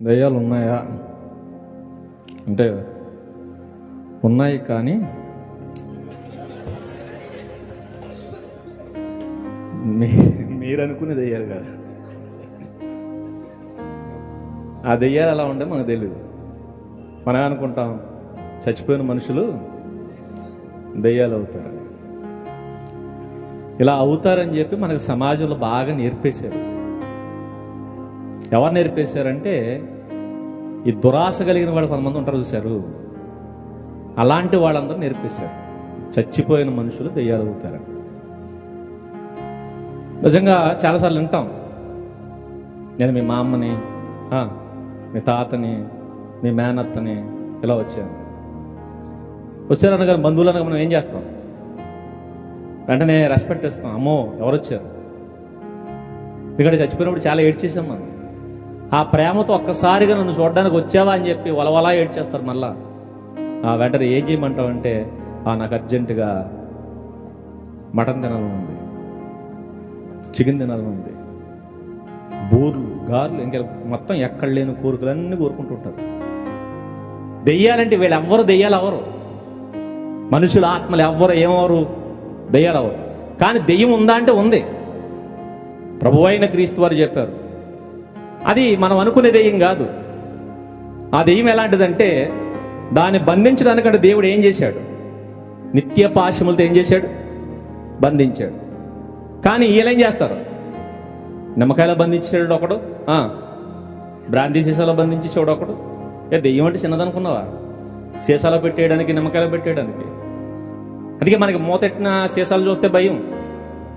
దయ్యాలు ఉన్నాయా అంటే ఉన్నాయి కానీ మీ మీరు అనుకునే దయ్యాలు కాదు. ఆ దయ్యాలు ఎలా ఉంటే మనకు తెలియదు మనం అనుకుంటాం చచ్చిపోయిన మనుషులు దయ్యాలు అవుతారు. ఇలా అవుతారని చెప్పి మనకు సమాజంలో బాగా నేర్పేశారు. ఎవరు నేర్పేశారంటే ఈ దురాశ కలిగిన వాడు కొంతమంది ఉంటారు చూశారు. అలాంటి వాళ్ళందరూ నేర్పేశారు. చచ్చిపోయిన మనుషులు దెయ్యాలు అవుతారు నిజంగా చాలాసార్లు వింటాం. నేను మీ మా అమ్మని మీ తాతని మీ మేనత్తని ఇలా వచ్చాను. వచ్చారనగా బంధువులు అనగా మనం ఏం చేస్తాం? వెంటనే రెస్పెక్ట్ ఇస్తాం. అమ్మో ఎవరు వచ్చారు ఇక్కడ చచ్చిపోయినప్పుడు చాలా ఏడ్చేసాం మనం. ఆ ప్రేమతో ఒక్కసారిగా నన్ను చూడడానికి వచ్చావా అని చెప్పి వలవలా ఏడ్చేస్తారు మళ్ళా. ఆ వెంటనే ఏం చేయమంటావు అంటే ఆ నాకు అర్జెంటుగా మటన్ తినాలని ఉంది. చికెన్ తినాలని ఉంది. బూర్లు గార్లు ఇంకా మొత్తం ఎక్కడ లేని కోరికలన్నీ కోరుకుంటుంటారు దెయ్యాలంటే వీళ్ళు ఎవ్వరు దెయ్యాలు ఎవరు? మనుషుల ఆత్మలు ఎవ్వరు ఏమవరు? దెయ్యాలు ఎవరు? కానీ దెయ్యం ఉందా అంటే ఉంది. ప్రభు అయిన క్రీస్తు వారు చెప్పారు అది మనం అనుకునే దెయ్యం కాదు. ఆ దెయ్యం ఎలాంటిదంటే దాన్ని బంధించడానికంటే దేవుడు ఏం చేశాడు? నిత్య పాశములతో ఏం చేశాడు? బంధించాడు. కానీ వీళ్ళేం చేస్తారు? నిమ్మకాయలో బంధించాడు ఒకడు బ్రాంతి సీసాలో బంధించి చూడు ఒకడు. ఏ దెయ్యం అంటే చిన్నదనుకున్నావా? సీసాలో పెట్టేయడానికి నిమ్మకాయలో పెట్టేయడానికి. అందుకే మనకి మూతెట్టిన సీసాలు చూస్తే భయం.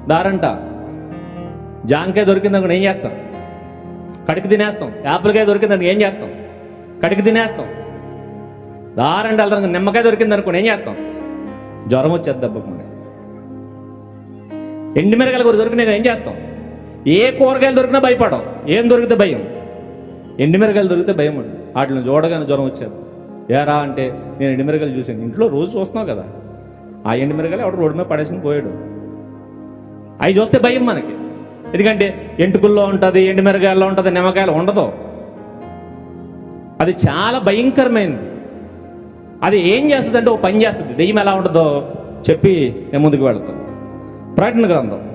దారంట. జాంకాయ దొరికింది కూడా ఏం చేస్తాం కడికి తినేస్తాం. యాపిల్కాయ దొరికింది అందుకు ఏం చేస్తాం? కడికి తినేస్తాం. దారండి వెళ్తాం నిమ్మకాయ దొరికింది అనుకోండి ఏం చేస్తాం? జ్వరం వచ్చేది దెబ్బకు మరి. ఎండి మిరకాయలు కూర దొరికినాయి ఏం చేస్తాం? ఏ కూరగాయలు దొరికినా భయపడం ఏం దొరికితే భయం. ఎండి మిరకాయలు దొరికితే భయం అండి. వాటిని చూడగానే జ్వరం వచ్చేది. ఏరా అంటే నేను ఎండి మిరకాయలు చూశాను. ఇంట్లో రోజు చూస్తున్నావు కదా. ఆ ఎండి మిరకాయలు ఎవడు రోడ్డు మీద పడేసుకుని పోయాడు. అవి చూస్తే భయం మనకి. ఎందుకంటే ఎంటుకుల్లో ఉంటుంది ఎండు మిరగాయల్లో ఉంటుంది నిమ్మకాయలు ఉండదు. అది చాలా భయంకరమైనది అది ఏం చేస్తుంది అంటే ఓ పని చేస్తుంది. దెయ్యం ఎలా ఉంటుందో చెప్పి నేను ముందుకు వెళ్తాను. ప్రకటన గ్రంథం.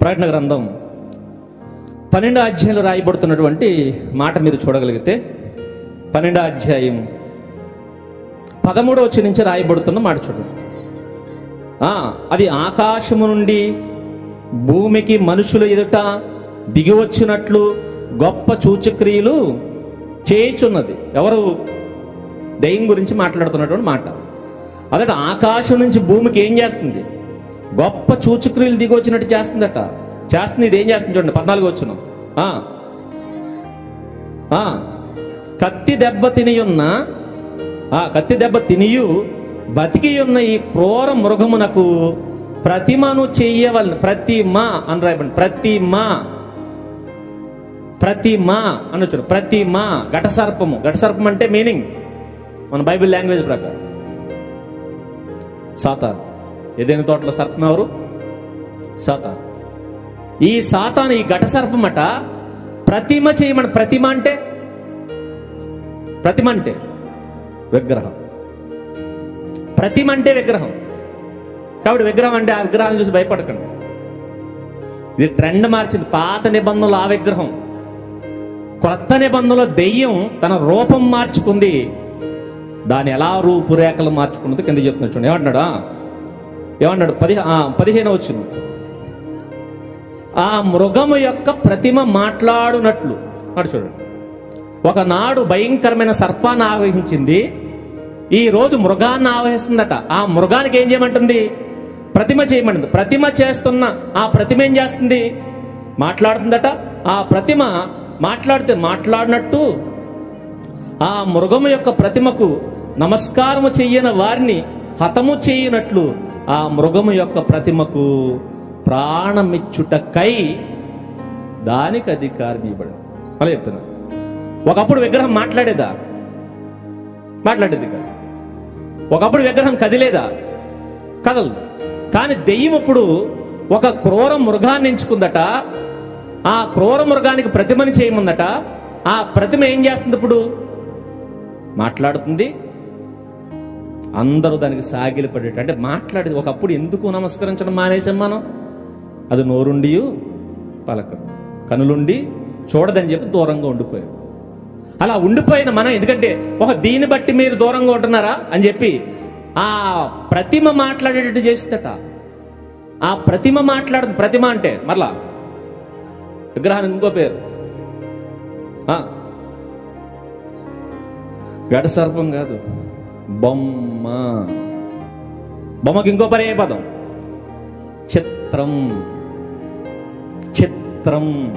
ప్రకటన గ్రంథం పన్నెండో అధ్యాయంలో రాయబడుతున్నటువంటి మాట మీరు చూడగలిగితే పన్నెండో అధ్యాయం పదమూడో వచ్చి నుంచి రాయబడుతున్న మాట చూడండి. ఆ, అది ఆకాశము నుండి భూమికి మనుషుల ఎదుట దిగి వచ్చినట్లు గొప్ప సూచక్రియలు చేయుచున్నది. ఎవరు? దయ్యం గురించి మాట్లాడుతున్నటువంటి మాట. అదట ఆకాశం నుంచి భూమికి ఏం చేస్తుంది? గొప్ప సూచక్రియలు దిగి వచ్చినట్టు చేస్తుందట. చేస్తుంది ఇది ఏం చేస్తుంది చూడండి పద్నాలుగు వచ్చిన కత్తి దెబ్బ తినియున్న ఆ కత్తి దెబ్బ తినియు బతికి ఉన్న ఈ క్రూర మృగమునకు ప్రతిమను చెయ్యవలను ప్రతిమ అని రాయబడి ప్రతిమ. ప్రతిమ అనొచ్చు ప్రతిమ. ఘట సర్పము ఘట సర్పం అంటే మీనింగ్ మన బైబిల్ లాంగ్వేజ్ ప్రకారం. సాతాన్. ఏదైనా తోటలో సర్పం ఎవరు? సాతాన్. ఈ సాతాను ఈ ఘట సర్పమట ప్రతిమ చేయమని ప్రతిమ అంటే? ప్రతిమ అంటే విగ్రహం. ప్రతిమ అంటే విగ్రహం. కాబట్టి విగ్రహం అంటే ఆ విగ్రహాన్ని చూసి భయపడకండి. ఇది ట్రెండ్ మార్చింది. పాత నిబంధనలు ఆ విగ్రహం. క్రొత్త నిబంధనలో దెయ్యం తన రూపం మార్చుకుంది. దాని ఎలా రూపురేఖలు మార్చుకున్నది కింద చెప్తున్నా చూడండి. ఏమంటున్నాడు? ఏమన్నాడు పది ఆ, పదిహేను వచ్చింది. ఆ మృగము యొక్క ప్రతిమ మాట్లాడునట్లు. అటు చూడండి. ఒకనాడు భయంకరమైన సర్పాన్ని ఆవహించింది. ఈ రోజు మృగాన్ని ఆవహిస్తుందట. ఆ మృగానికి ఏం చేయమంటుంది? ప్రతిమ చేయమంటుంది. ప్రతిమ చేస్తున్న ఆ ప్రతిమ ఏం చేస్తుంది? మాట్లాడుతుందట. ఆ ప్రతిమ మాట్లాడితే మాట్లాడినట్టు ఆ మృగము యొక్క ప్రతిమకు నమస్కారము చెయ్యని వారిని హతము చేయనట్లు ఆ మృగము యొక్క ప్రతిమకు ప్రాణమిచ్చుటకై దానికి అధికారం ఇవ్వడం అలా చెప్తున్నా. ఒకప్పుడు విగ్రహం మాట్లాడేదా? మాట్లాడేది కాదు. ఒకప్పుడు విగ్రహం కదిలేదా? కదలు కానీ దెయ్యం ఇప్పుడు ఒక క్రూర మృగాన్ని ఎంచుకుందట. ఆ క్రూర మృగానికి ప్రతిమని చేయముందట. ఆ ప్రతిమ ఏం చేస్తుంది ఇప్పుడు? మాట్లాడుతుంది. అందరూ దానికి సాగిలిపడేట అంటే మాట్లాడి ఒకప్పుడు ఎందుకు నమస్కరించడం మానేసాం మనం? అది నోరుండి పలకదు కనులుండి చూడదని చెప్పి దూరంగా ఉండిపోయాం. అలా ఉండిపోయిన మనం ఎందుకంటే ఒక దీన్ని బట్టి మీరు దూరంగా ఉంటున్నారా అని చెప్పి ఆ ప్రతిమ మాట్లాడేటట్టు చేస్తుందట ఆ ప్రతిమ మాట్లాడు ప్రతిమ అంటే మరలా విగ్రహానికి ఇంకో పేరు. ఆ, గడ సర్పం కాదు. బొమ్మ. బొమ్మకి ఇంకో పర్యాయ పదం. చిత్రం. చిత్రం.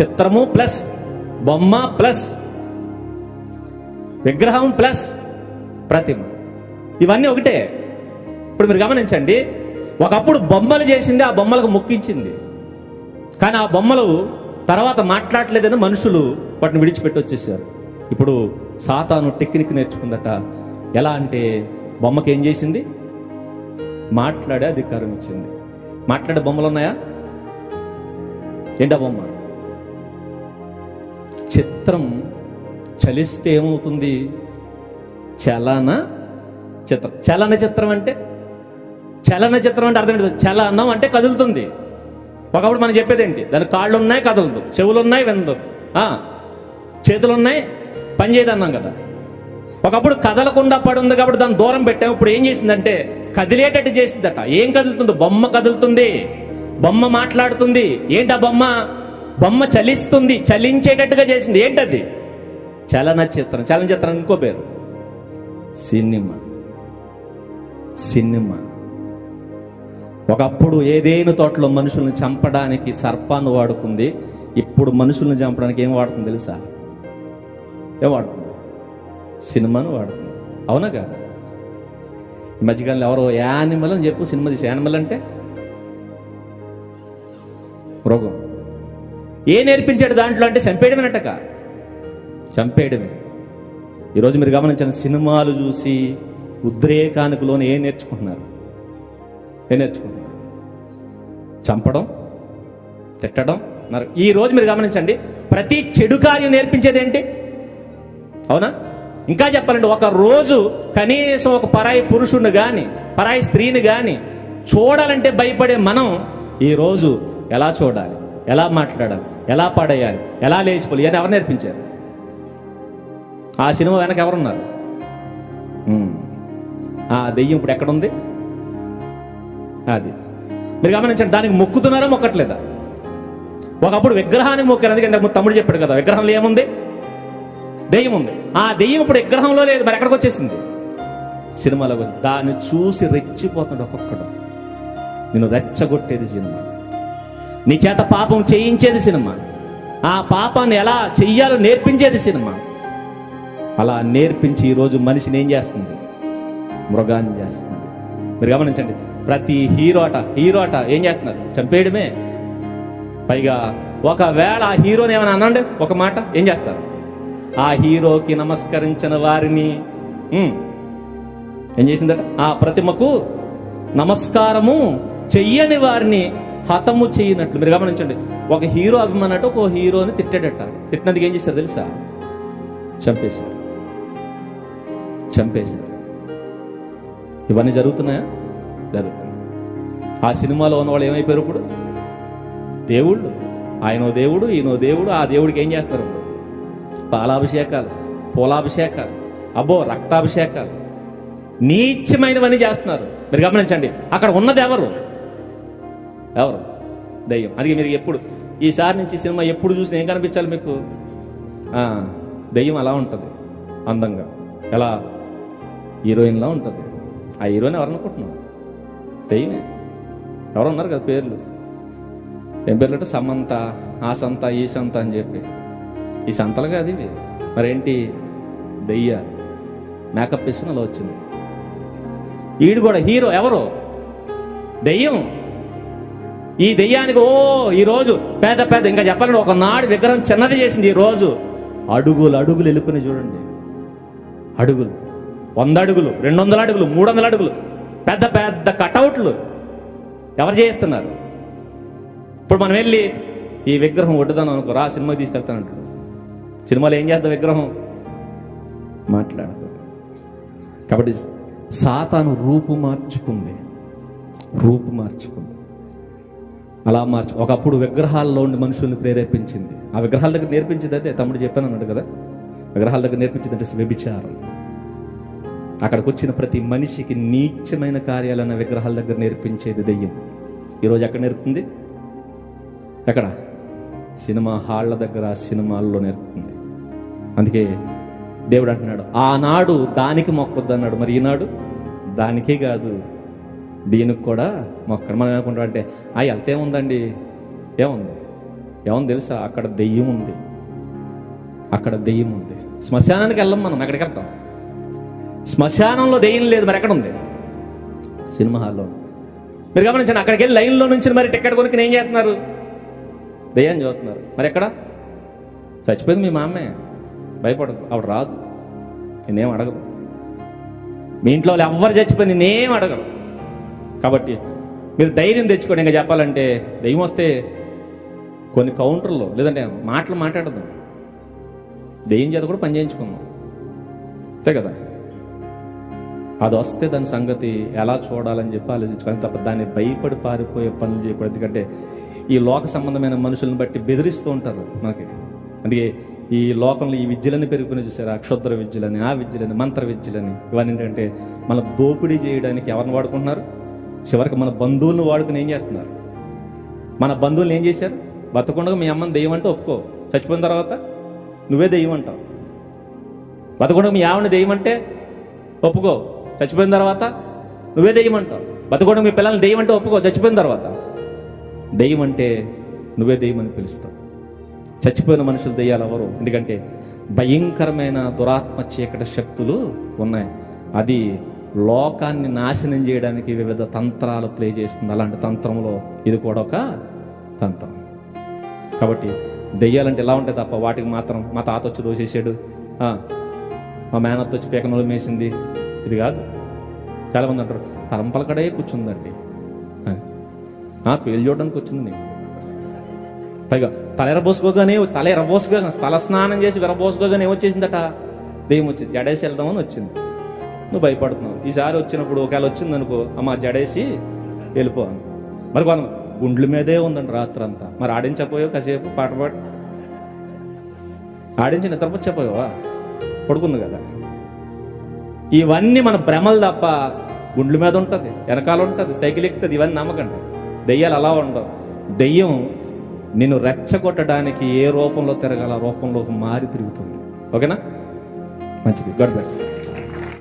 చిత్రము ప్లస్ బొమ్మ ప్లస్ విగ్రహం ప్లస్ ప్రతిమ. ఇవన్నీ ఒకటే. ఇప్పుడు మీరు గమనించండి ఒకప్పుడు బొమ్మలు చేసింది ఆ బొమ్మలకు మొక్కించింది. కానీ ఆ బొమ్మలు తర్వాత మాట్లాడలేదని మనుషులు వాటిని విడిచిపెట్టి వచ్చేసారు. ఇప్పుడు సాతాను టెక్నిక్ నేర్చుకుందట ఎలా అంటే బొమ్మకి ఏం చేసింది? మాట్లాడే అధికారం ఇచ్చింది. మాట్లాడే బొమ్మలు ఉన్నాయా? ఏంటా బొమ్మ? చిత్రం చలిస్తే ఏమవుతుంది? చలన చిత్రం చలన చిత్రం అంటే? చలన చిత్రం అంటే అర్థం ఏంటి? చలనం అంటే కదులుతుంది. ఒకప్పుడు మనం చెప్పేది ఏంటి? దాని కాళ్ళు ఉన్నాయి కదలదు. చెవులు ఉన్నాయి వినదు. చేతులు ఉన్నాయి పని చేయదు అన్నాం కదా. ఒకప్పుడు కదలకుండా పడి ఉంది కాబట్టి దాన్ని దూరం పెట్టాము ఇప్పుడు ఏం చేసిందంటే కదిలేటట్టు చేసిందట. ఏం కదులుతుంది? బొమ్మ కదులుతుంది. బొమ్మ మాట్లాడుతుంది. ఏంటా బొమ్మ? బొమ్మ చలిస్తుంది. చలించేటట్టుగా చేసింది. ఏంటది? చలనచిత్రం. చలనచిత్రం ఇంకో పేరు. సినిమా. సినిమా. ఒకప్పుడు ఏదైనా తోటలో మనుషుల్ని చంపడానికి సర్పాన్ని వాడుకుంది ఇప్పుడు మనుషుల్ని చంపడానికి ఏం వాడుతుంది తెలుసా? ఏం వాడుతుంది? సినిమాను వాడుతుంది. అవునా కాదు? ఈ మధ్యకాలంలో ఎవరో యానిమల్ అని చెప్పు సినిమా తీసి యానిమల్ అంటే? మృగం ఏ నేర్పించాడు దాంట్లో అంటే చంపేయడమేనట్టక చంపేయడమే. ఈరోజు మీరు గమనించిన సినిమాలు చూసి ఉద్రేకానికి లోను ఏం నేర్చుకుంటున్నారు? ఏం నేర్చుకుంటున్నారు? చంపడం? తిట్టడం? మరి ఈ రోజు మీరు గమనించండి ప్రతి చెడు కార్యం నేర్పించేది ఏంటి? అవునా? ఇంకా చెప్పాలంటే ఒక రోజు కనీసం ఒక పరాయి పురుషుడిని కానీ పరాయి స్త్రీని కానీ చూడాలంటే భయపడే మనం ఈ రోజు ఎలా చూడాలి? ఎలా మాట్లాడాలి? ఎలా పడేయాలి? ఎలా లేచిపోవాలి? అని ఎవరు నేర్పించారు? ఆ సినిమా వెనక ఎవరున్నారు? ఆ దెయ్యం ఇప్పుడు ఎక్కడుంది? అది. మీరు గమనించండి దానికి మొక్కుతున్నారా మొక్కట్లేదా? ఒకప్పుడు విగ్రహానికి మొక్కారు అందుకే ఇంతకు తమ్ముడు చెప్పాడు కదా విగ్రహంలో ఏముంది? దెయ్యం ఉంది. ఆ దెయ్యం ఇప్పుడు విగ్రహంలో లేదు మరి ఎక్కడికి వచ్చేసింది? సినిమాలోకి వచ్చి దాన్ని చూసి రెచ్చిపోతాడు ఒక్కొక్కడు. నిన్ను రెచ్చగొట్టేది సినిమా. నీ చేత పాపం చేయించేది సినిమా. ఆ పాపాన్ని ఎలా చెయ్యాలో నేర్పించేది సినిమా. అలా నేర్పించి ఈరోజు మనిషిని ఏం చేస్తుంది? మృగాన్ని చేస్తున్నాడు మీరు గమనించండి ప్రతి హీరో అట హీరో అట ఏం చేస్తున్నారు? చంపేయడమే. పైగా ఒకవేళ ఆ హీరోని ఏమైనా అనండి ఒక మాట ఏం చేస్తారు? ఆ హీరోకి నమస్కరించిన వారిని ఏం చేసిందట? ఆ ప్రతిమకు నమస్కారము చెయ్యని వారిని హతము చేయనట్లు. మీరు గమనించండి ఒక హీరో అభిమానట ఒక హీరోని తిట్టాడట తిట్టినందుకు ఏం చేశారు తెలుసా? చంపేశారు. చంపేశారు. ఇవన్నీ జరుగుతున్నాయా? జరుగుతున్నాయి. ఆ సినిమాలో ఉన్న వాళ్ళు ఏమైపోయారు ఇప్పుడు? దేవుళ్ళు. ఆయనో దేవుడు ఈయనో దేవుడు ఆ దేవుడికి ఏం చేస్తారు పాలాభిషేకాలు పూలాభిషేకాలు అబ్బో రక్తాభిషేకాలు. నీచమైనవన్నీ చేస్తున్నారు. మీరు గమనించండి అక్కడ ఉన్నది ఎవరు? ఎవరు? దయ్యం. అది మీరు ఎప్పుడు ఈసారి నుంచి సినిమా ఎప్పుడు చూసినా ఏం కనిపించాలి మీకు? దయ్యం అలా ఉంటుంది అందంగా. ఎలా? హీరోయిన్లా ఉంటుంది. ఆ హీరోని ఎవరు అనుకుంటున్నావు? దయ్యమే ఎవరు ఉన్నారు కదా పేర్లు. ఏం పేర్లు అంటే సమంత ఆ సంత ఈ సంత అని చెప్పి. ఈ సంతలు కాదు ఇవి. మరేంటి? దెయ్య. మేకప్ వేసుకుని అలా వచ్చింది. ఈడు కూడా హీరో ఎవరు? దెయ్యం. ఈ దెయ్యానికి ఓ ఈరోజు పేద పేద ఇంకా చెప్పాలంటే ఒక నాడు విగ్రహం చిన్నది చేసింది ఈ రోజు. అడుగులు అడుగులు వెళ్ళిపోయినాయి చూడండి. అడుగులు. వంద అడుగులు రెండు వందల అడుగులు మూడు వందల అడుగులు పెద్ద పెద్ద కటౌట్లు ఎవరు చేయిస్తున్నారు? ఇప్పుడు మనం వెళ్ళి ఈ విగ్రహం వడ్డుదాం అనుకో రా సినిమాకి తీసుకెళ్తానంట సినిమాలో ఏం చేద్దాం విగ్రహం? మాట్లాడదు కాబట్టి సాతాను రూపు మార్చుకుంది. రూపు మార్చుకుంది. అలా మార్చు ఒకప్పుడు విగ్రహాల్లో ఉండి మనుషుల్ని ప్రేరేపించింది. ఆ విగ్రహాల దగ్గర నేర్పించింది అయితే తమ్ముడు చెప్పాను అన్నాడు కదా. విగ్రహాల దగ్గర నేర్పించింది అంటే వ్యభిచారం. అక్కడికి వచ్చిన ప్రతి మనిషికి నీచమైన కార్యాలన్న విగ్రహాల దగ్గర నేర్పించేది దెయ్యం. ఈరోజు ఎక్కడ నేర్పుతుంది? ఎక్కడ? సినిమా హాళ్ళ దగ్గర సినిమాల్లో నేర్పుతుంది. అందుకే దేవుడు అంటున్నాడు ఆనాడు దానికి మొక్కొద్దు అన్నాడు మరి ఈనాడు? దానికే కాదు దీనికి కూడా మొక్కడ. మనం ఏమనుకుంటాం అంటే ఆ వెళ్తే ఏముందండి ఏముంది? ఏముంది తెలుసా? అక్కడ దెయ్యం ఉంది. అక్కడ దెయ్యం ఉంది. శ్మశానానికి వెళ్ళం మనం ఎక్కడికి వెళ్తాం? శ్మశానంలో దెయ్యం లేదు మరి ఎక్కడ ఉంది? సినిమా హాల్లో. మీరు గమనించండి అక్కడికి వెళ్ళి లైన్లో నుంచి మరి టికెట్ కొనుక్కుని ఏం చేస్తున్నారు? దెయ్యాన్ని చూస్తున్నారు. మరి ఎక్కడ? చచ్చిపోయింది మీ మామే. భయపడదు ఆవిడ రాదు. నేనేం అడగదు మీ ఇంట్లో వాళ్ళు ఎవ్వరు చచ్చిపోయి నేనేం అడగరు. కాబట్టి మీరు ధైర్యం తెచ్చుకోండి ఇంకా చెప్పాలంటే దెయ్యం వస్తే కొన్ని కౌంటర్లో లేదంటే మాటలు మాట్లాడదాం దెయ్యం చేత కూడా పని చేయించుకుందాం. అంతే కదా? అది వస్తే దాని సంగతి ఎలా చూడాలని చెప్పి ఆలోచించుకోవాలి తప్ప దాన్ని భయపడి పారిపోయే పనులు చేయకూడదు. ఎందుకంటే ఈ లోక సంబంధమైన మనుషులను బట్టి బెదిరిస్తూ ఉంటారు మనకి. అందుకే ఈ లోకంలో ఈ విద్యలని పెరుగుకుని చూసారు? అక్షుద్ర విద్యలని ఆ విద్యలని మంత్ర విద్యలని. ఇవన్నీ ఏంటంటే మన దోపిడీ చేయడానికి ఎవరిని వాడుకుంటున్నారు? చివరికి మన బంధువులను వాడుకుని ఏం చేస్తున్నారు? మన బంధువులు ఏం చేశారు? బతకుండా మీ అమ్మని దెయ్యం అంటే ఒప్పుకో. చచ్చిపోయిన తర్వాత నువ్వే దెయ్యం అంటావు. బతకుండా మీ ఆవిడ దెయ్యం అంటే ఒప్పుకో. చచ్చిపోయిన తర్వాత నువ్వే దెయ్యం అంటావు బతకూడదు మీ పిల్లల్ని దెయ్యం అంటే ఒప్పుకో చచ్చిపోయిన తర్వాత. దెయ్యం అంటే నువ్వే దెయ్యం అని పిలుస్తావు. చచ్చిపోయిన మనుషులు దెయ్యాలు ఎవరు ఎందుకంటే భయంకరమైన దురాత్మ చీకటి శక్తులు ఉన్నాయి. అది లోకాన్ని నాశనం చేయడానికి వివిధ తంత్రాలు ప్లే చేస్తుంది. అలాంటి తంత్రంలో ఇది కూడా ఒక తంత్రం. కాబట్టి దెయ్యాలంటే ఎలా ఉంటాయి తప్ప? వాటికి మాత్రం మా తాత వచ్చి దోసేసాడు మా మేనత్త వచ్చి పీకనలు మేసింది. ఇది కాదు. చాలామంది అంటారు తలంపల కడే కూర్చుందండి. ఆ, పేలు చూడడానికి వచ్చింది నేను పైగా తల ఎరబోసుకోగానే తల ఎరబోసుకోగా తల స్నానం చేసి విరబోసుకోగానే ఏమొచ్చేసిందట దెయ్యం వచ్చింది జడేసి వెళ్దామని వచ్చింది. నువ్వు భయపడుతున్నావు. ఈసారి వచ్చినప్పుడు ఒకవేళ వచ్చింది అనుకో అమ్మ జడేసి వెళ్ళిపో మరి కొంత గుండ్ల మీదే ఉందండి రాత్రి అంతా మరి ఆడించపోయావు కాసేపు పాట పాడు. ఆడించి నిద్రపుచ్చపోయావా పడుకుంది కదా. ఇవన్నీ మన భ్రమలు తప్ప గుండ్ల మీద ఉంటుంది వెనకాల ఉంటుంది సైకిల్ ఎక్కుతుంది ఇవన్నీ నమ్మకండి. దెయ్యాలు అలా ఉండవు. దెయ్యం నిన్ను రెచ్చగొట్టడానికి ఏ రూపంలో తిరగాల రూపంలోకి మారి తిరుగుతుంది. ఓకేనా? మంచిది. God bless